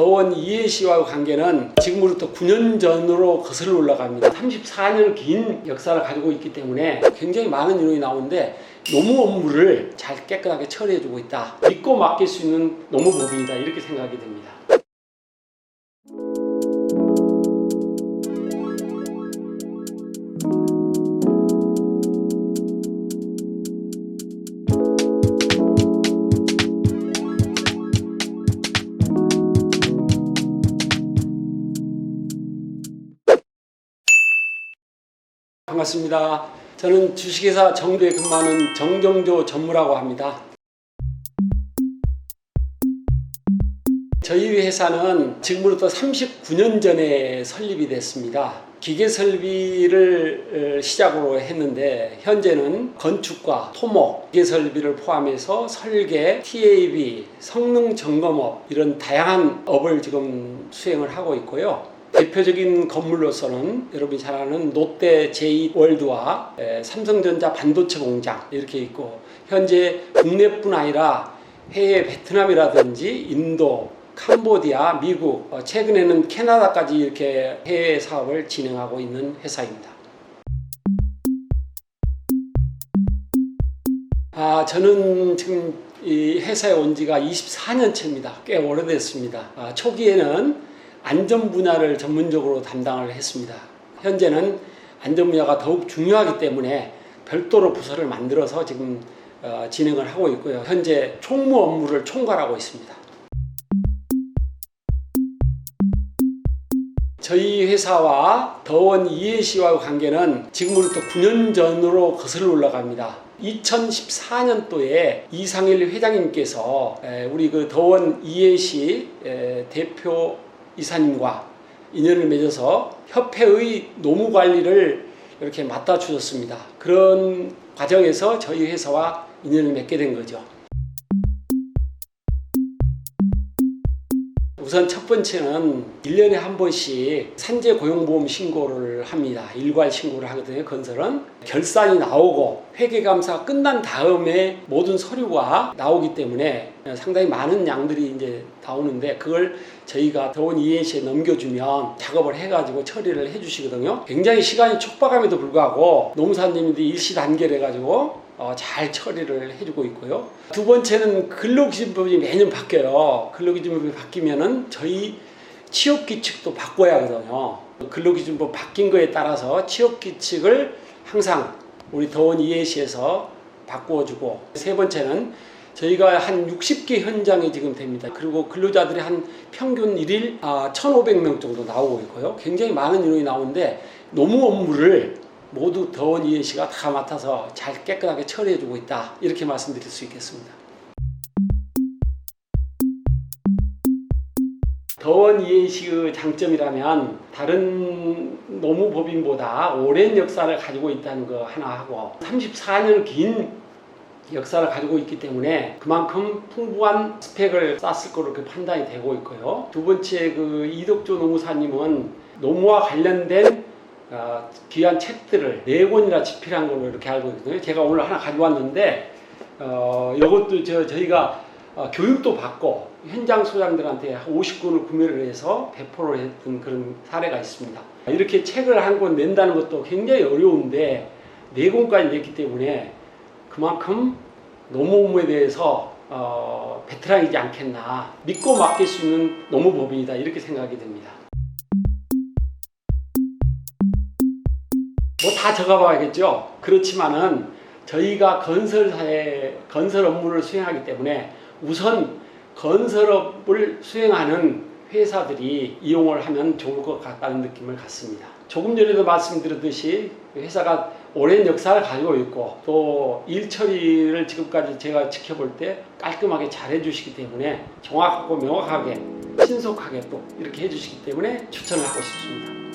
더원 이해 씨와의 관계는 지금으로부터 9년 전으로 거슬러 올라갑니다. 34년 긴 역사를 가지고 있기 때문에 굉장히 많은 인원이 나오는데 노무 업무를 잘 깨끗하게 처리해주고 있다. 믿고 맡길 수 있는 노무법인이다. 이렇게 생각이 됩니다. 반갑습니다. 저는 주식회사 정부에 근무하는 정정조 전무라고 합니다. 저희 회사는 지금으로부터 39년 전에 설립이 됐습니다. 기계 설비를 어, 시작으로 했는데 현재는 건축과 토목, 기계 설비를 포함해서 설계, TAB, 성능 점검업 이런 다양한 업을 지금 수행을 하고 있고요. 대표적인 건물로서는 여러분이 잘 아는 롯데 제2월드와 에, 삼성전자 반도체 공장 이렇게 있고 현재 국내뿐 아니라 해외 베트남이라든지 인도, 캄보디아, 미국, 어, 최근에는 캐나다까지 이렇게 해외 사업을 진행하고 있는 회사입니다. 아, 저는 지금 이 회사에 온 지가 24년째입니다. 꽤 오래됐습니다. 아, 초기에는 안전 분야를 전문적으로 담당을 했습니다. 현재는 안전 분야가 더욱 중요하기 때문에 별도로 부서를 만들어서 지금 어, 진행을 하고 있고요. 현재 총무 업무를 총괄하고 있습니다. 저희 회사와 더원 이해 씨와의 관계는 지금으로부터 9년 전으로 거슬러 올라갑니다. 2014년도에 이상일 회장님께서 에, 우리 그 더원 이해 씨 에, 대표 이사님과 인연을 맺어서 협회의 노무 관리를 이렇게 맡아 주셨습니다. 그런 과정에서 저희 회사와 인연을 맺게 된 거죠. 우선 첫 번째는 1년에 한 번씩 산재 고용보험 신고를 합니다. 일괄 신고를 하거든요. 건설은 결산이 나오고 회계감사가 끝난 다음에 모든 서류가 나오기 때문에 상당히 많은 양들이 이제 나오는데 그걸 저희가 더원 ENC에 넘겨주면 작업을 해가지고 처리를 해주시거든요. 굉장히 시간이 촉박함에도 불구하고 노무사님들이 일시 단계를 해가지고 어, 잘 처리를 해주고 있고요. 두 번째는 근로기준법이 매년 바뀌어요. 근로기준법이 바뀌면은 저희 취업규칙도 바꿔야 하거든요. 근로기준법 바뀐 거에 따라서 취업규칙을 항상 우리 더원 EAC에서 바꾸어주고 세 번째는 저희가 한 60개 현장이 지금 됩니다. 그리고 근로자들이 한 평균 일일 아, 1,500명 정도 나오고 있고요. 굉장히 많은 인원이 나오는데 노무 업무를 모두 더원 이해 씨가 다 맡아서 잘 깨끗하게 처리해주고 있다. 이렇게 말씀드릴 수 있겠습니다. 더원 이해 씨의 장점이라면 다른 노무법인보다 오랜 역사를 가지고 있다는 거 하나 하고 34년 긴 역사를 가지고 있기 때문에 그만큼 풍부한 스펙을 쌓았을 거로 그 판단이 되고 있고요. 두 번째 그 이덕조 노무사님은 노무와 관련된 어, 귀한 책들을 네 권이나 집필한 걸로 이렇게 알고 있거든요. 제가 오늘 하나 가져왔는데 어, 이것도 저 저희가 어, 교육도 받고 현장 소장들한테 한 50권을 구매를 해서 배포를 했던 그런 사례가 있습니다. 이렇게 책을 한 권 낸다는 것도 굉장히 어려운데 네 권까지 냈기 때문에 그만큼 노무 업무에 대해서 어, 베테랑이지 않겠나 믿고 맡길 수 있는 노무법인이다 이렇게 생각이 됩니다. 다 적어봐야겠죠. 그렇지만은 저희가 건설사에 건설 업무를 수행하기 때문에 우선 건설업을 수행하는 회사들이 이용을 하면 좋을 것 같다는 느낌을 갖습니다. 조금 전에도 말씀드렸듯이 회사가 오랜 역사를 가지고 있고 또 일 처리를 지금까지 제가 지켜볼 때 깔끔하게 잘 해주시기 때문에 정확하고 명확하게 신속하게 또 이렇게 해주시기 때문에 추천을 하고 싶습니다.